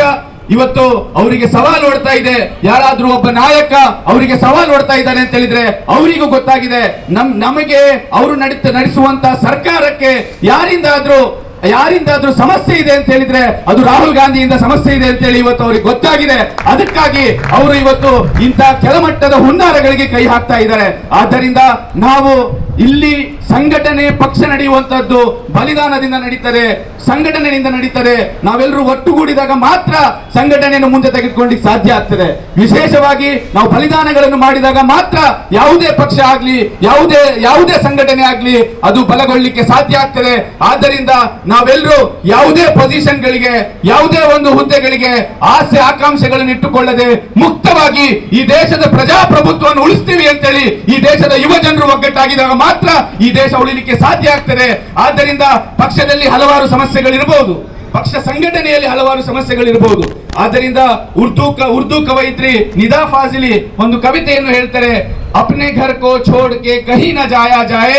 ಇವತ್ತು ಅವರಿಗೆ ಸವಾಲ್ ಹೊಡ್ತಾ ಇದೆ. ಯಾರಾದ್ರೂ ಒಬ್ಬ ನಾಯಕ ಅವರಿಗೆ ಸವಾಲ್ ಹೊಡ್ತಾ ಇದ್ದಾನೆ ಅಂತ ಹೇಳಿದ್ರೆ ಅವರಿಗೂ ಗೊತ್ತಾಗಿದೆ. ನಮ್, ನಮಗೆ ಅವರು ನಡೀತ, ನಡೆಸುವಂತ ಸರ್ಕಾರಕ್ಕೆ ಯಾರಿಂದಾದ್ರೂ ಯಾರಿಂದಾದ್ರೂ ಸಮಸ್ಯೆ ಇದೆ ಅಂತ ಹೇಳಿದ್ರೆ ಅದು ರಾಹುಲ್ ಗಾಂಧಿಯಿಂದ ಸಮಸ್ಯೆ ಇದೆ ಅಂತ ಹೇಳಿ ಇವತ್ತು ಅವ್ರಿಗೆ ಗೊತ್ತಾಗಿದೆ. ಅದಕ್ಕಾಗಿ ಅವರು ಇವತ್ತು ಇಂಥ ಕೆಳಮಟ್ಟದ ಹುನ್ನಾರಗಳಿಗೆ ಕೈ ಹಾಕ್ತಾ ಇದ್ದಾರೆ. ಆದ್ದರಿಂದ ನಾವು ಇಲ್ಲಿ ಸಂಘಟನೆ ಪಕ್ಷ ನಡೆಯುವಂತದ್ದು ಬಲಿದಾನದಿಂದ ನಡೀತದೆ. ಸಂಘಟನೆಯಿಂದ ನಡೀತದೆ. ನಾವೆಲ್ಲರೂ ಒಟ್ಟುಗೂಡಿದಾಗ ಮಾತ್ರ ಸಂಘಟನೆಯನ್ನು ಮುಂದೆ ತೆಗೆದುಕೊಳ್ಳಿಕ್ಕೆ ಸಾಧ್ಯ ಆಗ್ತದೆ. ವಿಶೇಷವಾಗಿ ನಾವು ಬಲಿದಾನಗಳನ್ನು ಮಾಡಿದಾಗ ಮಾತ್ರ ಯಾವುದೇ ಪಕ್ಷ ಆಗ್ಲಿ, ಯಾವುದೇ ಯಾವುದೇ ಸಂಘಟನೆ ಆಗ್ಲಿ ಅದು ಬಲಗೊಳ್ಳಲಿಕ್ಕೆ ಸಾಧ್ಯ ಆಗ್ತದೆ. ಆದ್ದರಿಂದ ನಾವೆಲ್ಲರೂ ಯಾವುದೇ ಪೊಸಿಷನ್ಗಳಿಗೆ ಯಾವುದೇ ಒಂದು ಹುದ್ದೆಗಳಿಗೆ ಆಸೆ ಆಕಾಂಕ್ಷೆಗಳನ್ನು ಇಟ್ಟುಕೊಳ್ಳದೆ ಮುಕ್ತವಾಗಿ ಈ ದೇಶದ ಪ್ರಜಾಪ್ರಭುತ್ವವನ್ನು ಉಳಿಸ್ತೀವಿ ಅಂತೇಳಿ ಈ ದೇಶದ ಯುವ ಜನರು ಒಗ್ಗಟ್ಟಾಗಿದಾಗ ಮಾತ್ರ ಈ ದೇಶ ಉಳಿಲಿಕ್ಕೆ ಸಾಧ್ಯ ಆಗ್ತದೆ. ಆದ್ದರಿಂದ ಪಕ್ಷದಲ್ಲಿ ಹಲವಾರು ಸಮಸ್ಯೆಗಳಿರಬಹುದು ಪಕ್ಷ ಸಂಘಟನೆಯಲ್ಲಿ ಹಲವಾರು ಸಮಸ್ಯೆಗಳಿರಬಹುದು ಆದ್ದರಿಂದ ಉರ್ದು ಉರ್ದು ಕವಯಿತ್ರಿ ನಿದಾ ಫಾಜಿಲಿ ಒಂದು ಕವಿತೆಯನ್ನು ಹೇಳ್ತಾರೆ, ಅಪ್ನೆ ಘರ್ ಕೋ ಛೋಡ್ ಕೆ ಕಹಿ ನ ಜಾಯಾ ಜಾಯೆ,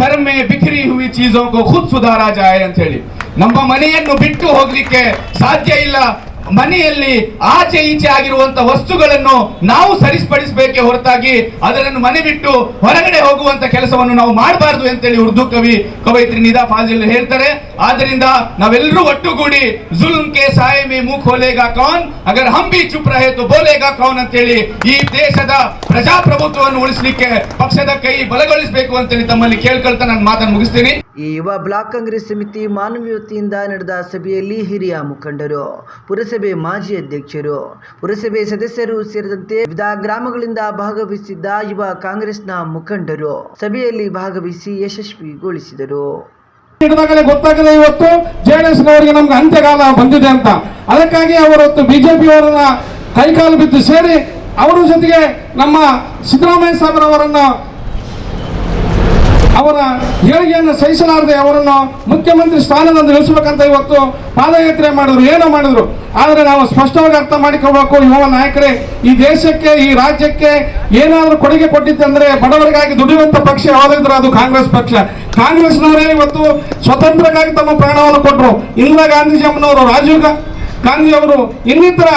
ಘರ್ ಮೇ ಬಿಖರಿ ಹುಯಿ ಚೀಜೋ ಕೋ ಖುದ್ ಸುಧಾರಾ ಜಾಯೆ ಅಂತ ಹೇಳಿ. ನಮ್ಮ ಮನೆಯನ್ನು ಬಿಟ್ಟು ಹೋಗ್ಲಿಕ್ಕೆ ಸಾಧ್ಯ ಇಲ್ಲ. ಮನೆಯಲ್ಲಿ ಆಚೆ ಈಚೆ ಆಗಿರುವಂತ ವಸ್ತುಗಳನ್ನು ನಾವು ಸರಿಪಡಿಸಬೇಕೇ ಹೊರತಾಗಿ ಅದರನ್ನು ಮನೆ ಬಿಟ್ಟು ಹೊರಗಡೆ ಹೋಗುವಂತ ಕೆಲಸವನ್ನು ನಾವು ಮಾಡಬಾರದು ಅಂತೇಳಿ ಉರ್ದು ಕವಿ ಕವಯಿತ್ರಿ ನಿದಾ ಫಾಜಿಲ್ ಹೇಳ್ತಾರೆ. ಆದ್ರಿಂದ ನಾವೆಲ್ಲರೂ ಒಟ್ಟುಗೂಡಿ ಜುಲ್ಮ್ ಕೆ ಸಾಯೆ ಮೇ ಮುಖ ಹೋಲೇಗಾ ಕೌನ್, ಅಗರ್ ಹಂಬಿ ಬಿ ಚುಪ್ ರಹೆ ತೋ ಬೋಲೇಗಾ ಕೌನ್ ಅಂತೇಳಿ ಈ ದೇಶದ ಪ್ರಜಾಪ್ರಭುತ್ವವನ್ನು ಉಳಿಸಲಿಕ್ಕೆ ಪಕ್ಷದ ಕೈ ಬಲಗೊಳಿಸಬೇಕು ಅಂತೇಳಿ ತಮ್ಮಲ್ಲಿ ಕೇಳ್ಕೊಳ್ತಾ ನಾನು ಮಾತನ್ನು ಮುಗಿಸ್ತೀನಿ. ಈ ಯುವ ಬ್ಲಾಕ್ ಕಾಂಗ್ರೆಸ್ ಸಮಿತಿ ಮಾನವೀಯತೆಯಿಂದ ನಡೆದ ಸಭೆಯಲ್ಲಿ ಹಿರಿಯ ಮುಖಂಡರು. ಪುರಸಭೆ ಮಾಜಿ ಅಧ್ಯಕ್ಷರು. ಪುರಸಭೆ ಸದಸ್ಯರು ಸೇರಿದಂತೆ ವಿವಿಧ ಗ್ರಾಮಗಳಿಂದ ಭಾಗವಹಿಸಿದ್ದ ಯುವ ಕಾಂಗ್ರೆಸ್ನ ಮುಖಂಡರು ಸಭೆಯಲ್ಲಿ ಭಾಗವಹಿಸಿ ಯಶಸ್ವಿಗೊಳಿಸಿದರು. ಗೊತ್ತಾಗದೆ ಇವತ್ತು ಜೆಡಿಎಸ್ ನವರಿಗೆ ನಮ್ಗೆ ಅಂತ್ಯಕಾಲ ಬಂದಿದೆ ಅಂತ. ಅದಕ್ಕಾಗಿ ಅವರೊತ್ತು ಬಿಜೆಪಿ ಅವರ ಕೈಕಾಲು ಬಿದ್ದು ಸೇರಿ, ಅವರ ಜೊತೆಗೆ ನಮ್ಮ ಸಿದ್ದರಾಮಯ್ಯ ಸಾಹೇಬರವರನ್ನ ಅವರ ಏಳಿಗೆಯನ್ನು ಸಹಿಸಲಾರದೆ ಅವರನ್ನು ಮುಖ್ಯಮಂತ್ರಿ ಸ್ಥಾನದಿಂದ ಇಳಿಸಬೇಕಂತ ಇವತ್ತು ಪಾದಯಾತ್ರೆ ಮಾಡಿದ್ರು, ಏನೋ ಮಾಡಿದ್ರು. ಆದರೆ ನಾವು ಸ್ಪಷ್ಟವಾಗಿ ಅರ್ಥ ಮಾಡಿಕೊಳ್ಬೇಕು, ಯುವ ನಾಯಕರೇ, ಈ ದೇಶಕ್ಕೆ, ಈ ರಾಜ್ಯಕ್ಕೆ ಏನಾದರೂ ಕೊಡುಗೆ ಕೊಟ್ಟಿದ್ದಂದ್ರೆ ಬಡವರಿಗಾಗಿ ದುಡಿಯುವಂತ ಪಕ್ಷ ಯಾವುದಿದ್ರು ಅದು ಕಾಂಗ್ರೆಸ್ ಪಕ್ಷ. ಕಾಂಗ್ರೆಸ್ನವರೇ ಇವತ್ತು ಸ್ವತಂತ್ರಕ್ಕಾಗಿ ತಮ್ಮ ಪ್ರಾಣವನ್ನು ಕೊಟ್ಟರು ಇಂದಿರಾ ಗಾಂಧೀಜಿ ಅಮ್ಮನವರು ರಾಜೀವ್ ಗಾಂಧಿ ಅವರು ಇನ್ನಿತರ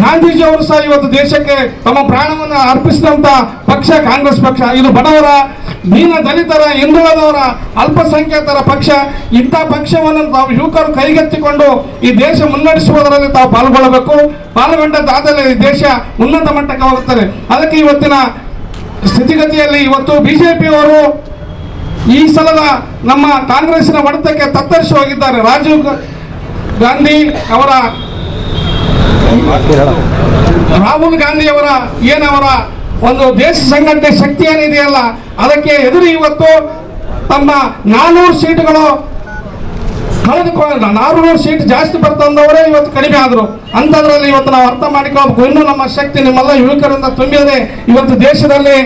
ಗಾಂಧೀಜಿ ಅವರು ಸಹ ಇವತ್ತು ದೇಶಕ್ಕೆ ತಮ್ಮ ಪ್ರಾಣವನ್ನು ಅರ್ಪಿಸಿದಂತ ಪಕ್ಷ ಕಾಂಗ್ರೆಸ್ ಪಕ್ಷ. ಇದು ಬಡವರ ದೀನ ದಲಿತರ ಹಿಂದುಳಿದವರ ಅಲ್ಪಸಂಖ್ಯಾತರ ಪಕ್ಷ ಇಂಥ ಪಕ್ಷವನ್ನು ತಾವು ಯುವಕರು ಕೈಗೆತ್ತಿಕೊಂಡು ಈ ದೇಶ ಮುನ್ನಡೆಸುವುದರಲ್ಲಿ ತಾವು ಪಾಲ್ಗೊಳ್ಳಬೇಕು. ಪಾಲ್ಗೊಂಡದ್ದಾದಲ್ಲಿ ಈ ದೇಶ ಉನ್ನತ ಮಟ್ಟಕ್ಕೆ ಹೋಗುತ್ತದೆ. ಅದಕ್ಕೆ ಇವತ್ತಿನ ಸ್ಥಿತಿಗತಿಯಲ್ಲಿ ಇವತ್ತು ಬಿಜೆಪಿಯವರು ಈ ಸಲದ ನಮ್ಮ ಕಾಂಗ್ರೆಸ್ಸಿನ ಹೊಡೆತಕ್ಕೆ ತತ್ತರಿಸಿ ಹೋಗಿದ್ದಾರೆ ರಾಜೀವ್ ಗಾ- ಗಾಂಧಿ ಅವರ ರಾಹುಲ್ ಗಾಂಧಿ ಅವರ ಏನವರ ಒಂದು ದೇಶ ಸಂಘಟನೆ ಶಕ್ತಿ ಏನಿದೆಯಲ್ಲ, ಅದಕ್ಕೆ ಎದುರು ಇವತ್ತು ತಮ್ಮ ನಾನೂರು ಸೀಟುಗಳು ಕಳೆದುಕೊಂಡು ನಾನೂರು ಸೀಟ್ ಜಾಸ್ತಿ ಬರ್ತಂದವರೇ ಇವತ್ತು ಕಡಿಮೆ ಆದರು. ಅಂಥದ್ರಲ್ಲಿ ಇವತ್ತು ನಾವು ಅರ್ಥ ಮಾಡಿಕೊಳ್ಬೇಕು. ಇನ್ನೂ ನಮ್ಮ ಶಕ್ತಿ ನಿಮ್ಮೆಲ್ಲ ಯುವಕರಿಂದ ತುಂಬಿದೆ. ಇವತ್ತು ದೇಶದಲ್ಲಿ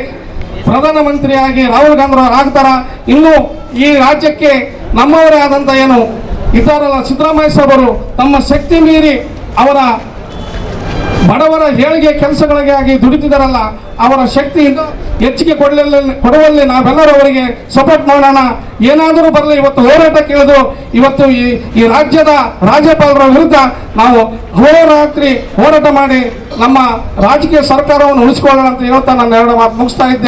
ಪ್ರಧಾನಮಂತ್ರಿಯಾಗಿ ರಾಹುಲ್ ಗಾಂಧಿ ಅವರು ಆಗ್ತಾರ? ಇನ್ನು ಈ ರಾಜ್ಯಕ್ಕೆ ನಮ್ಮವರೇ ಆದಂಥ ಏನು? ಇದ್ದಾರಲ್ಲ ಸಿದ್ದರಾಮಯ್ಯ ಸಾಹೇಬರು ತಮ್ಮ ಶಕ್ತಿ ಮೀರಿ ಅವರ ಬಡವರ ಏಳಿಗೆ ಕೆಲಸಗಳಿಗಾಗಿ ದುಡಿತಿದ್ದಾರಲ್ಲ ಅವರ ಶಕ್ತಿ ಹೆಚ್ಚಿಗೆ ಕೊಡಲಿಲ್ಲ, ಕೊಡುವಲ್ಲಿ ನಾವೆಲ್ಲರೂ ಅವರಿಗೆ ಸಪೋರ್ಟ್ ಮಾಡೋಣ. ಏನಾದರೂ ಬರಲಿ, ಇವತ್ತು ಹೋರಾಟ ಕೇಳಿದು ಇವತ್ತು ಈ ಈ ರಾಜ್ಯದ ರಾಜ್ಯಪಾಲರ ವಿರುದ್ಧ ನಾವು ಹೋರಾತ್ರಿ ಹೋರಾಟ ಮಾಡಿ ನಮ್ಮ ರಾಜಕೀಯ ಸರ್ಕಾರವನ್ನು ಉಳಿಸಿಕೊಳ್ಳೋಣ ಅಂತ ಹೇಳ್ತಾ ನಾನು ಎರಡು ಮಾತು ಮುಗಿಸ್ತಾ